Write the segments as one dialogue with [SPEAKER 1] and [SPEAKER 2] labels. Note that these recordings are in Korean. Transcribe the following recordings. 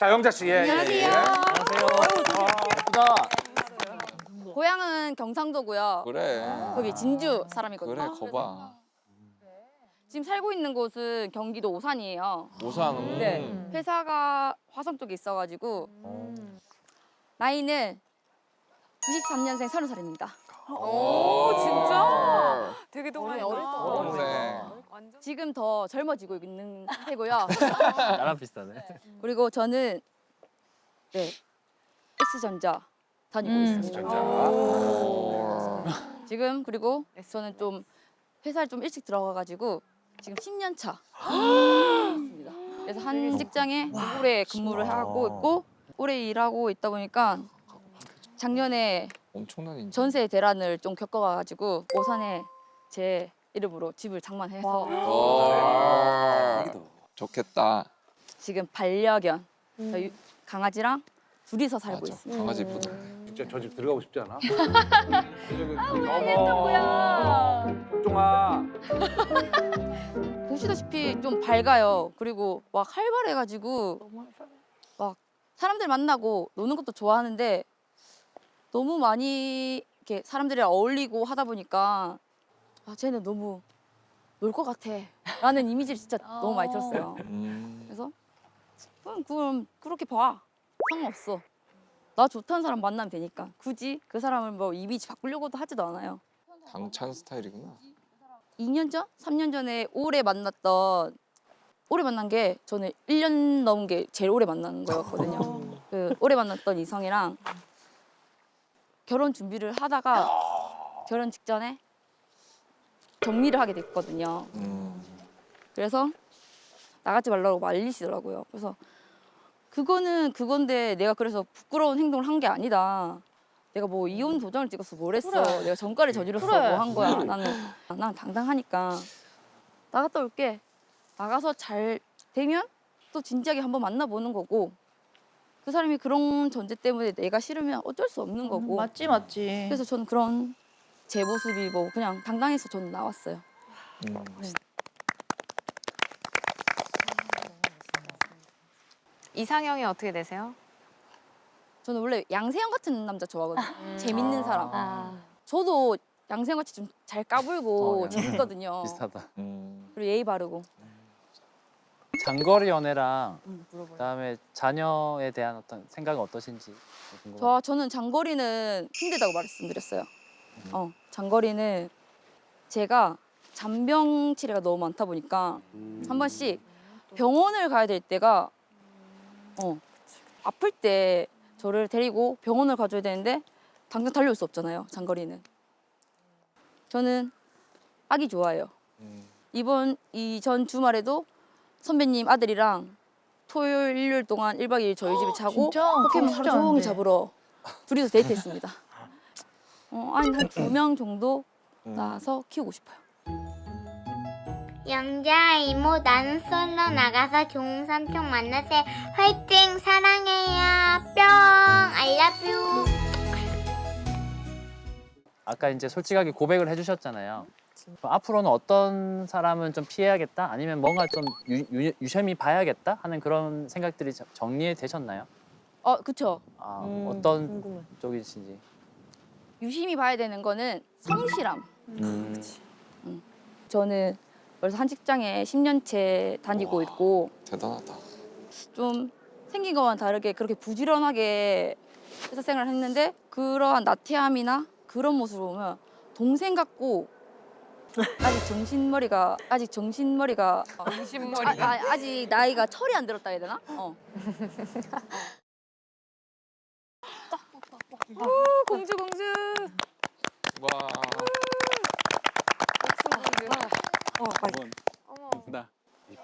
[SPEAKER 1] 자 영자 씨. 예, 예,
[SPEAKER 2] 안녕하세요.
[SPEAKER 1] 예.
[SPEAKER 3] 예쁘다.
[SPEAKER 2] 고향은 경상도고요.
[SPEAKER 4] 그래.
[SPEAKER 2] 거기 진주 사람이거든요.
[SPEAKER 4] 그래 거봐.
[SPEAKER 2] 지금 살고 있는 곳은 경기도 오산이에요.
[SPEAKER 4] 오산. 음.
[SPEAKER 2] 네. 회사가 화성 쪽에 있어가지고 나이는 93년생 30살입니다.
[SPEAKER 5] 오 진짜? 되게 동안이다.
[SPEAKER 4] 동생.
[SPEAKER 2] 지금 더 젊어지고 있는 상태고요.
[SPEAKER 3] 나랑 비슷하네.
[SPEAKER 2] 그리고 저는 네 S전자 다니고 있습니다. 지금 그리고 저는 좀 회사를 좀 일찍 들어가가지고 지금 10년 차. 그래서 한 직장에 오래 근무를 하고 있고 오래 일하고 있다 보니까 작년에
[SPEAKER 4] 엄청난.
[SPEAKER 2] 전세 대란을 좀 겪어가지고 오산에 제 이름으로 집을 장만해서
[SPEAKER 4] 와. 좋겠다.
[SPEAKER 2] 지금 반려견 저희 강아지랑 둘이서 살고
[SPEAKER 4] 맞아.
[SPEAKER 2] 있습니다.
[SPEAKER 4] 강아지 이쁘다.
[SPEAKER 1] 진짜 저 집 들어가고 싶지 않아? 어머. 쫑아.
[SPEAKER 2] 보시다시피 좀 밝아요. 그리고 막 활발해가지고 막 사람들 만나고 노는 것도 좋아하는데 너무 많이 이렇게 사람들이랑 어울리고 하다 보니까 아 쟤는 너무 놀 것 같아 라는 이미지를 진짜 너무 많이 들었어요.
[SPEAKER 4] 음.
[SPEAKER 2] 그래서 그럼, 그럼 그렇게 봐 상관없어. 나 좋다는 사람 만나면 되니까 굳이 그 사람을 뭐 이미지 바꾸려고도 하지도 않아요.
[SPEAKER 4] 당찬 스타일이구나.
[SPEAKER 2] 2년 전? 3년 전에 오래 만났던 오래 만난 게 저는 1년 넘은 게 제일 오래 만난 거였거든요. 그 오래 만났던 이성이랑 결혼 준비를 하다가 결혼 직전에 정리를 하게 됐거든요.
[SPEAKER 4] 음.
[SPEAKER 2] 그래서 나가지 말라고 말리시더라고요. 그래서 그거는 그건데 내가 그래서 부끄러운 행동을 한 게 아니다. 내가 뭐 이혼 도장을 찍었어 뭘 했어. 내가 전과를 저질렀어 뭐한 거야. 나는 난 당당하니까 나갔다 올게. 나가서 잘 되면 또 진지하게 한번 만나보는 거고 그 사람이 그런 전제 때문에 내가 싫으면 어쩔 수 없는 거고.
[SPEAKER 6] 맞지 맞지.
[SPEAKER 2] 그래서 저는 그런 제 모습이 뭐 그냥 당당해서 저는 나왔어요.
[SPEAKER 4] 음.
[SPEAKER 5] 이상형이 어떻게 되세요?
[SPEAKER 2] 저는 원래 양세형 같은 남자 좋아하거든요. 재밌는 사람.
[SPEAKER 5] 아.
[SPEAKER 2] 저도 양세형 같이 좀 잘 까불고
[SPEAKER 3] 어,
[SPEAKER 2] 재밌거든요.
[SPEAKER 3] 비슷하다.
[SPEAKER 4] 음.
[SPEAKER 2] 그리고 예의 바르고.
[SPEAKER 3] 장거리 연애랑
[SPEAKER 2] 음.
[SPEAKER 3] 그다음에 자녀에 대한 어떤 생각은 어떠신지 궁금해요.
[SPEAKER 2] 저 저는 장거리는 힘들다고 말씀드렸어요. 어, 장거리는 제가 잔병 치레가 너무 많다 보니까 한 번씩 병원을 가야 될 때가 어, 아플 때 저를 데리고 병원을 가줘야 되는데 당장 달려올 수 없잖아요. 장거리는. 저는 아기 좋아해요.
[SPEAKER 4] 음.
[SPEAKER 2] 이번 이 전 주말에도 선배님 아들이랑 토요일 일요일 동안 1박 2일 저희 집에 자고? 포켓몬
[SPEAKER 6] 그거
[SPEAKER 2] 하루 종일. 잡으러 둘이서 데이트했습니다. 어, 아니 한 두 명 정도
[SPEAKER 4] 음.
[SPEAKER 2] 낳아서 키우고 싶어요.
[SPEAKER 7] 영자 이모 나는 솔로 나가서 좋은 삼촌 만나세 화이팅 사랑해요 뿅 you
[SPEAKER 3] 아까 이제 솔직하게 고백을 해주셨잖아요. 그럼 앞으로는 어떤 사람은 좀 피해야겠다, 아니면 뭔가 좀 유, 유, 유심히 봐야겠다 하는 그런 생각들이 저- 정리되셨나요?
[SPEAKER 2] 어, 그쵸.
[SPEAKER 3] 아,
[SPEAKER 6] 음,
[SPEAKER 3] 어떤
[SPEAKER 6] 궁금해.
[SPEAKER 3] 쪽이신지.
[SPEAKER 2] 유심히 봐야 되는 거는 성실함.
[SPEAKER 3] 음,
[SPEAKER 2] 저는 벌써 한 직장에 10년째 다니고 있고
[SPEAKER 4] 대단하다.
[SPEAKER 2] 좀 생긴 것과는 다르게 그렇게 부지런하게 회사 생활을 했는데 그러한 나태함이나 그런 모습을 보면 동생 같고 아직 정신머리가 아직 정신머리가
[SPEAKER 5] 정신머리.
[SPEAKER 2] 아, 아, 아직 나이가 철이 안 들었다 해야 되나? 어. 오, 공주 공주.
[SPEAKER 4] 와.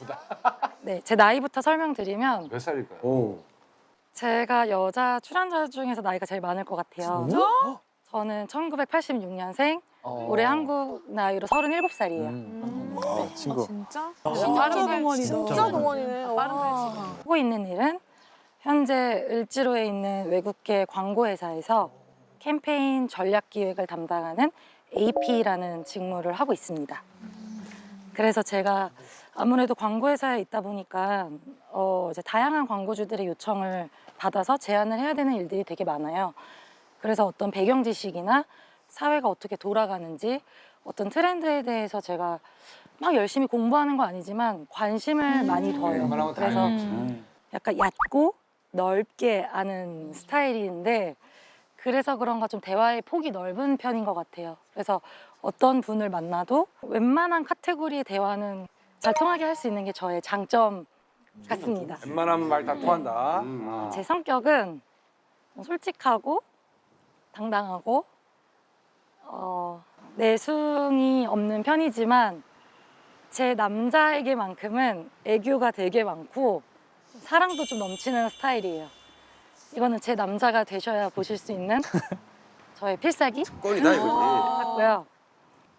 [SPEAKER 8] 네, 제 나이부터 설명드리면
[SPEAKER 1] 몇 살일까요?
[SPEAKER 8] 제가 여자 출연자 중에서 나이가 제일 많을 것 같아요. 저는 1986년생,
[SPEAKER 3] 어.
[SPEAKER 8] 올해 한국 나이로 37살이에요.
[SPEAKER 3] 음. 어, 친구.
[SPEAKER 5] 진짜?
[SPEAKER 6] 진짜
[SPEAKER 5] 동안이다.
[SPEAKER 6] 진짜 동안이네.
[SPEAKER 8] 하고 있는 일은 현재 을지로에 있는 외국계 광고 회사에서 캠페인 전략 기획을 담당하는 AP라는 직무를 하고 있습니다. 그래서 제가 아무래도 광고회사에 있다 보니까 어 이제 다양한 광고주들의 요청을 받아서 제안을 해야 되는 일들이 되게 많아요. 그래서 어떤 배경 지식이나 사회가 어떻게 돌아가는지 어떤 트렌드에 대해서 제가 막 열심히 공부하는 거 아니지만 관심을 많이 둬요.
[SPEAKER 1] 웬만하면 다
[SPEAKER 8] 그래서
[SPEAKER 1] 알지.
[SPEAKER 2] 음.
[SPEAKER 8] 약간 얕고 넓게 아는 스타일인데 그래서 그런가 좀 대화의 폭이 넓은 편인 것 같아요. 그래서 어떤 분을 만나도 웬만한 카테고리의 대화는 잘 통하게 할 수 있는 게 저의 장점 같습니다.
[SPEAKER 1] 웬만하면 말 다 통한다.
[SPEAKER 6] 음.
[SPEAKER 1] 아.
[SPEAKER 8] 제 성격은 솔직하고 당당하고 어, 내숭이 없는 편이지만 제 남자에게만큼은 애교가 되게 많고 사랑도 좀 넘치는 스타일이에요. 이거는 제 남자가 되셔야 보실 수 있는 저의 필살기
[SPEAKER 6] 꼴이다 이거지.
[SPEAKER 8] 같고요.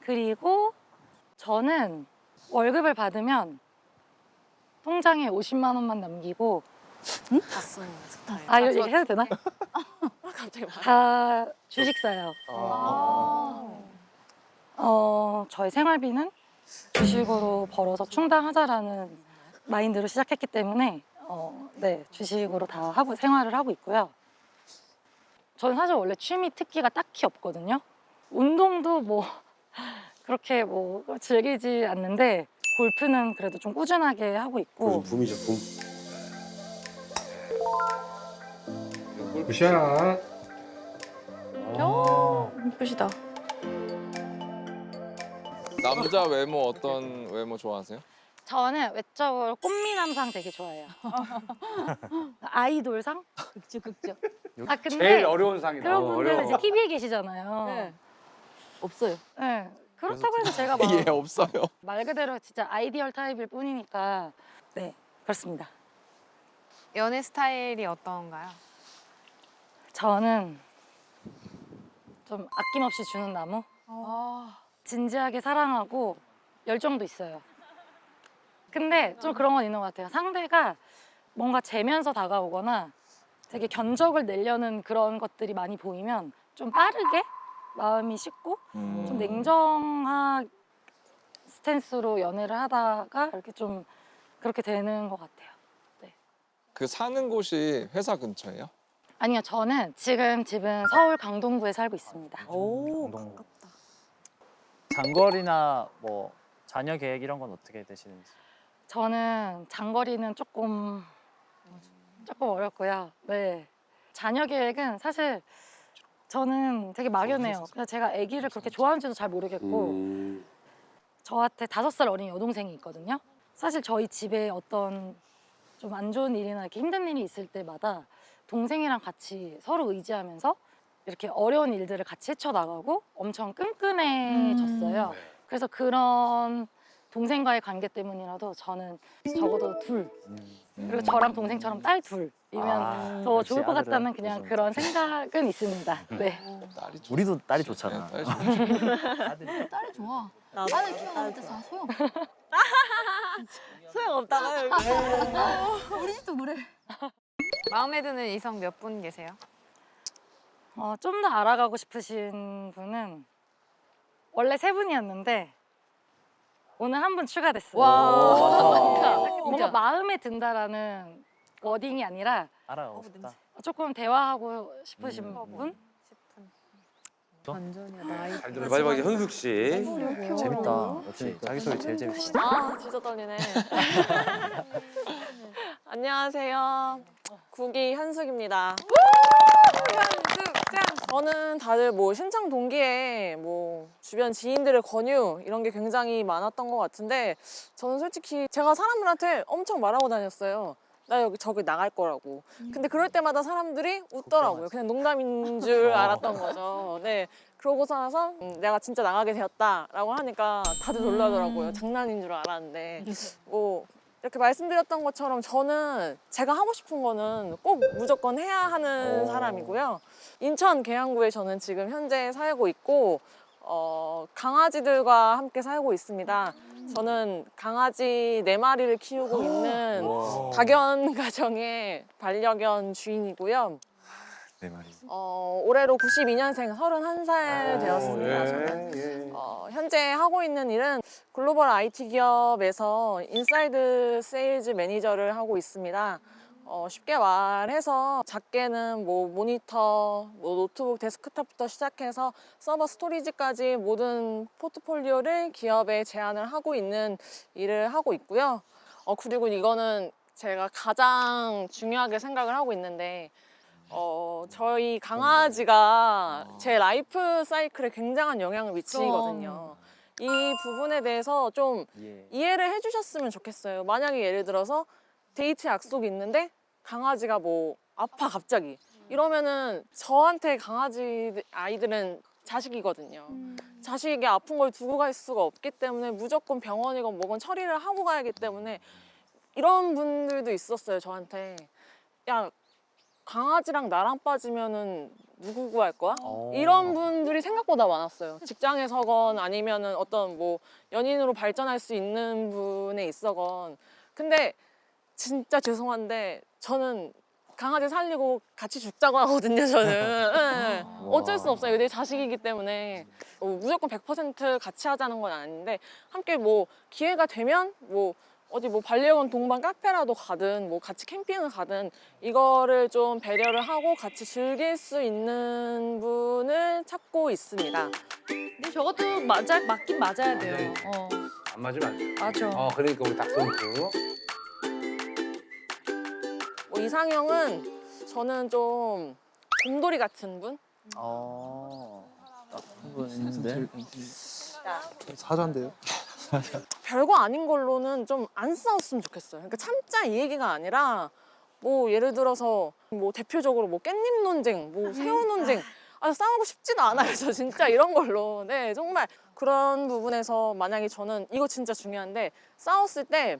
[SPEAKER 8] 그리고 저는 월급을 받으면 통장에 50만 원만 남기고
[SPEAKER 5] 봤어요. 스타일.
[SPEAKER 8] 아 이거 얘기해도 되나?
[SPEAKER 5] 갑자기 말.
[SPEAKER 8] 다 주식 사요. 어, 저의 생활비는 주식으로 벌어서 충당하자라는 마인드로 시작했기 때문에 어, 네 주식으로 다 하고 생활을 하고 있고요. 저는 사실 원래 취미 특기가 딱히 없거든요. 운동도 뭐 그렇게 뭐 즐기지 않는데 골프는 그래도 좀 꾸준하게 하고 있고
[SPEAKER 6] 붐이죠 붐.
[SPEAKER 1] 굿샷.
[SPEAKER 2] 예쁘시다.
[SPEAKER 4] 남자 외모 어떤 외모 좋아하세요?
[SPEAKER 8] 저는 외적으로 꽃미남상 되게 좋아해요. 아이돌상?
[SPEAKER 2] 극죠 극죠.
[SPEAKER 8] 아 근데
[SPEAKER 1] 제일 어려운 상이다.
[SPEAKER 8] 그런 분들은
[SPEAKER 1] 어려워.
[SPEAKER 8] 이제 TV에 계시잖아요.
[SPEAKER 2] 네. 없어요.
[SPEAKER 8] 네. 그렇다고 해서 제가 막
[SPEAKER 4] 예 없어요.
[SPEAKER 8] 말 그대로 진짜 아이디얼 타입일 뿐이니까 네 그렇습니다.
[SPEAKER 5] 연애 스타일이 어떤가요?
[SPEAKER 8] 저는 좀 아낌없이 주는 나무, 진지하게 사랑하고 열정도 있어요. 근데 좀 그런 건 있는 것 같아요. 상대가 뭔가 재면서 다가오거나 되게 견적을 내려는 그런 것들이 많이 보이면 좀 빠르게 마음이 식고
[SPEAKER 4] 음.
[SPEAKER 8] 좀 냉정한 스탠스로 연애를 하다가 이렇게 좀 그렇게 되는 것 같아요.
[SPEAKER 4] 그 사는 곳이 회사 근처예요?
[SPEAKER 8] 아니요, 저는 지금 집은 서울 강동구에 살고 있습니다.
[SPEAKER 5] 오,
[SPEAKER 3] 가깝다. 장거리나 뭐 자녀 계획 이런 건 어떻게 되시는지.
[SPEAKER 8] 저는 장거리는 조금 조금 어렵고요. 네. 자녀 계획은 사실 저는 되게 막연해요. 그냥 제가 아기를 그렇게 좋아하는지도 잘 모르겠고
[SPEAKER 6] 음.
[SPEAKER 8] 저한테 다섯 살 어린 여동생이 있거든요. 사실 저희 집에 어떤 좀 안 좋은 일이나 이렇게 힘든 일이 있을 때마다 동생이랑 같이 서로 의지하면서 이렇게 어려운 일들을 같이 헤쳐나가고 엄청 끈끈해졌어요. 그래서 그런 동생과의 관계 때문이라도 저는 적어도 둘 그리고 저랑 동생처럼 딸 둘이면
[SPEAKER 3] 아,
[SPEAKER 8] 더
[SPEAKER 3] 역시
[SPEAKER 8] 좋을 것
[SPEAKER 3] 아들은
[SPEAKER 8] 같다는 그냥
[SPEAKER 3] 무슨-
[SPEAKER 8] 그런 생각은 있습니다. 네.
[SPEAKER 4] 딸이 좋-
[SPEAKER 3] 우리도 딸이
[SPEAKER 4] 네,
[SPEAKER 3] 좋잖아.
[SPEAKER 4] 딸이 좋-
[SPEAKER 3] 아들이.
[SPEAKER 2] 딸이 좋아. 딸을 키우는 데서 소용.
[SPEAKER 9] 소용없다가 여기.
[SPEAKER 2] 우리 집도 그래.
[SPEAKER 5] 마음에 드는 이성 몇 분 계세요?
[SPEAKER 8] 어, 좀 더 알아가고 싶으신 분은 원래 세 분이었는데 오늘 한 분 추가됐어요. 뭔가
[SPEAKER 2] 진짜.
[SPEAKER 8] 마음에 든다라는 워딩이 아니라
[SPEAKER 3] 알아가고 싶다.
[SPEAKER 8] 조금 대화하고 싶으신 분?
[SPEAKER 5] 10분. 완전이야 나이.
[SPEAKER 1] 잘 들어.
[SPEAKER 6] 마지막에 현숙 씨.
[SPEAKER 3] 재밌다. 역시 자기 소리 제일 재밌다.
[SPEAKER 9] 아 진짜 떨리네. 안녕하세요. 국기 현숙입니다. 저는 다들 뭐 신청 동기에 뭐 주변 지인들의 권유 이런 게 굉장히 많았던 것 같은데 저는 솔직히 제가 사람들한테 엄청 말하고 다녔어요. 나 여기 저기 나갈 거라고. 근데 그럴 때마다 사람들이 웃더라고요. 그냥 농담인 줄 알았던 거죠. 네. 그러고서 나서 음, 내가 진짜 나가게 되었다라고 하니까 다들 놀라더라고요. 장난인 줄 알았는데 뭐 이렇게 말씀드렸던 것처럼 저는 제가 하고 싶은 거는 꼭 무조건 해야 하는
[SPEAKER 3] 오.
[SPEAKER 9] 사람이고요. 인천 계양구에 저는 지금 현재 살고 있고 어, 강아지들과 함께 살고 있습니다. 저는 강아지 네 마리를 키우고 있는
[SPEAKER 3] 와.
[SPEAKER 9] 다견 가정의 반려견 주인이고요.
[SPEAKER 6] 네 마리.
[SPEAKER 9] 어, 올해로 92년생 31살 되었습니다. 저는.
[SPEAKER 1] 예, 예.
[SPEAKER 9] 어, 현재 하고 있는 일은 글로벌 IT 기업에서 인사이드 세일즈 매니저를 하고 있습니다. 어, 쉽게 말해서 작게는 뭐 모니터, 뭐 노트북 데스크탑부터 시작해서 서버 스토리지까지 모든 포트폴리오를 기업에 제안을 하고 있는 일을 하고 있고요. 어, 그리고 이거는 제가 가장 중요하게 생각을 하고 있는데 어, 저희 강아지가 제 라이프 사이클에 굉장한 영향을 미치거든요. 이 부분에 대해서 좀
[SPEAKER 3] 예.
[SPEAKER 9] 이해를 해주셨으면 좋겠어요. 만약에 예를 들어서 데이트 약속이 있는데 강아지가 뭐 아파 갑자기 이러면은 저한테 강아지 아이들은 자식이거든요. 자식에게 아픈 걸 두고 갈 수가 없기 때문에 무조건 병원이건 뭐건 처리를 하고 가야기 때문에 이런 분들도 있었어요 저한테 야 강아지랑 나랑 빠지면은 누구 구할 거야?
[SPEAKER 3] 어.
[SPEAKER 9] 이런 분들이 생각보다 많았어요. 직장에 서건 아니면은 어떤 뭐 연인으로 발전할 수 있는 분에 있어건. 근데 진짜 죄송한데 저는 강아지 살리고 같이 죽자고 하거든요, 저는. 예. 어쩔 수 없어요. 내 자식이기 때문에. 어, 무조건 100% 같이 하자는 건 아닌데 함께 뭐 기회가 되면 뭐 어디 뭐 반려견 동반 카페라도 가든 뭐 같이 캠핑을 가든 이거를 좀 배려를 하고 같이 즐길 수 있는 분을 찾고 있습니다.
[SPEAKER 2] 근데 저것도 맞아 맞긴 맞아야 돼요. 어
[SPEAKER 1] 안 맞으면 안 돼.
[SPEAKER 2] 맞아.
[SPEAKER 1] 어, 그러니까 우리 닥터루트.
[SPEAKER 9] 뭐 이상형은 저는 좀 곰돌이 같은 분?
[SPEAKER 3] 어. 나쁜 분 있는데.
[SPEAKER 6] 사자인데요?
[SPEAKER 9] 별거 아닌 걸로는 좀 안 싸웠으면 좋겠어요. 그러니까 참자 이 얘기가 아니라 뭐 예를 들어서 뭐 대표적으로 뭐 깻잎 논쟁, 뭐 새우 논쟁 아 싸우고 싶지도 않아요. 저 진짜 이런 걸로. 네, 정말 그런 부분에서 만약에 저는 이거 진짜 중요한데 싸웠을 때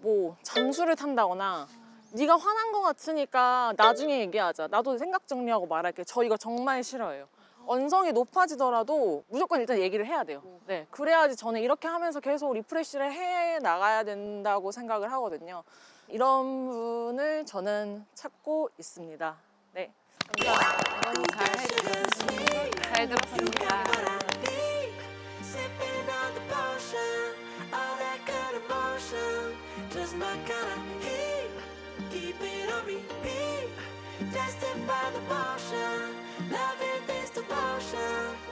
[SPEAKER 9] 뭐 잠수를 탄다거나 네가 화난 거 같으니까 나중에 얘기하자. 나도 생각 정리하고 말할게. 저 이거 정말 싫어해요. 언성이 높아지더라도 무조건 일단 얘기를 해야 돼요. 네, 그래야지 저는 이렇게 하면서 계속 리프레시를 해 나가야 된다고 생각을 하거든요. 이런 분을 저는 찾고 있습니다. 네, 감사합니다.
[SPEAKER 5] 잘 해주셨습니다. 잘 들었습니다.
[SPEAKER 10] pressure.